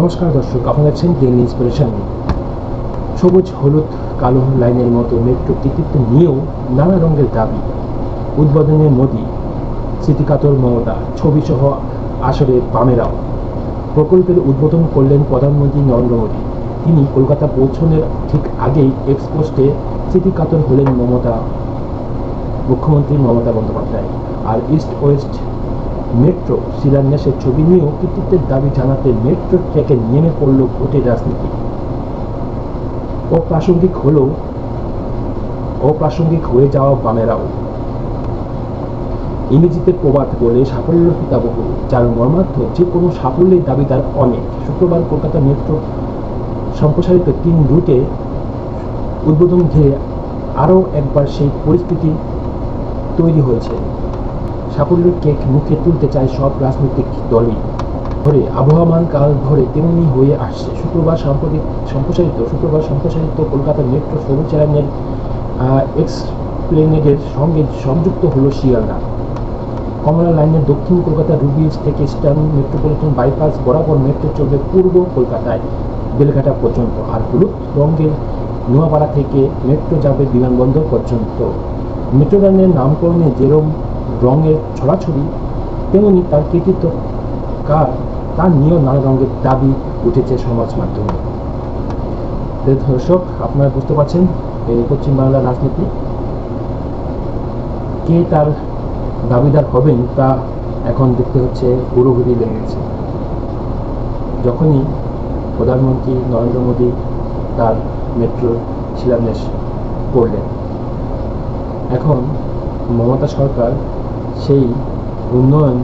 নমস্কার দর্শক, আপনারা দেখছেন ডেলি ইন্সপিরেশন সবুজ, হলুদ, কালো লাইনের মতো মেট্রো কৃতিত্ব নিয়েও নানা রঙের দাবি। উদ্বোধনে মোদী স্মৃতিকাতর মমতা, ছবি সহ আসরে বামেরাও। প্রকল্পের উদ্বোধন করলেন প্রধানমন্ত্রী নরেন্দ্র মোদী। তিনি কলকাতা পৌঁছনের ঠিক আগেই এক্সপোস্টে স্মৃতিকাতর হলেন মমতা, মুখ্যমন্ত্রী মমতা বন্দ্যোপাধ্যায়। আর ইস্ট ওয়েস্ট মেট্রো শিলান্যাসের ছবি নিয়েও কৃতিত্বের দাবি জানাতে মেট্রো ট্রেকে নেমে পড়ল ভোটের রাজনীতি। অপ্রাসঙ্গিক হলেও, অপ্রাসঙ্গিক হয়ে যাওয়া বামেরাও। ইংরেজিতে প্রবাদ বলে সাফল্য পিতাবহ যার মর্মার্থ যে কোনো সাফল্যের দাবিদার অনেক। শুক্রবার কলকাতা মেট্রো সম্প্রসারিত তিন রুটে উদ্বোধন ঘিরে আরও একবার সেই পরিস্থিতি তৈরি হয়েছে। সাফল্যের কেক মুখে তুলতে চায় সব রাজনৈতিক দলই। ধরে আবহমান কাল ধরে তেমনি হয়ে আসছে। শুক্রবার সাম্প্রতিক সম্প্রসারিত, শুক্রবার সম্প্রসারিত কলকাতা মেট্রো সবুজ চ্যানেলের এক্সপ্লেনেডের সঙ্গে সংযুক্ত হলো শিয়ালদা। কমলা লাইনের দক্ষিণ কলকাতা রুবিজ থেকে ইস্টার্ন মেট্রোপলিটন বাইপাস বরাবর মেট্রো চলবে পূর্ব কলকাতায় বেলঘাটা পর্যন্ত। আর হলুদ রঙের নোয়াপাড়া থেকে মেট্রো যাবে বিমানবন্দর পর্যন্ত। মেট্রো লাইনের নামকরণে যেরম রঙের ছড়াছড়ি, তেমনি তার কৃতিত্ব। কার? তা নিয়েও নানা রঙের দাবি উঠেছে সমাজ মাধ্যমে। দর্শক, আপনারা বুঝতে পারছেন, এই পশ্চিমবাংলার রাজনীতি কে তার দাবিদার হবেন তা এখন দেখতে হচ্ছে পুরোপুরি লেগে গেছে। যখনই প্রধানমন্ত্রী নরেন্দ্র মোদী তার মেট্রো শিলান্যাস করলেন, এখন মমতা সরকার সেই উন্নয়ন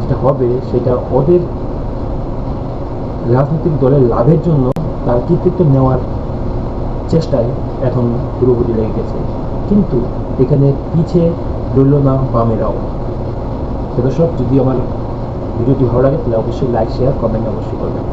যেটা হবে, সেটা ওদের রাজনৈতিক দলের লাভের জন্য তার কৃতিত্ব নেওয়ার চেষ্টায় এখন পুরোপুরি লেগে গেছে। কিন্তু এখানে পিছিয়ে রইল না বামেরাও। তো দর্শক, যদি আমার ভিডিওটি ভালো লাগে, তাহলে অবশ্যই লাইক শেয়ার কমেন্ট অবশ্যই করবেন।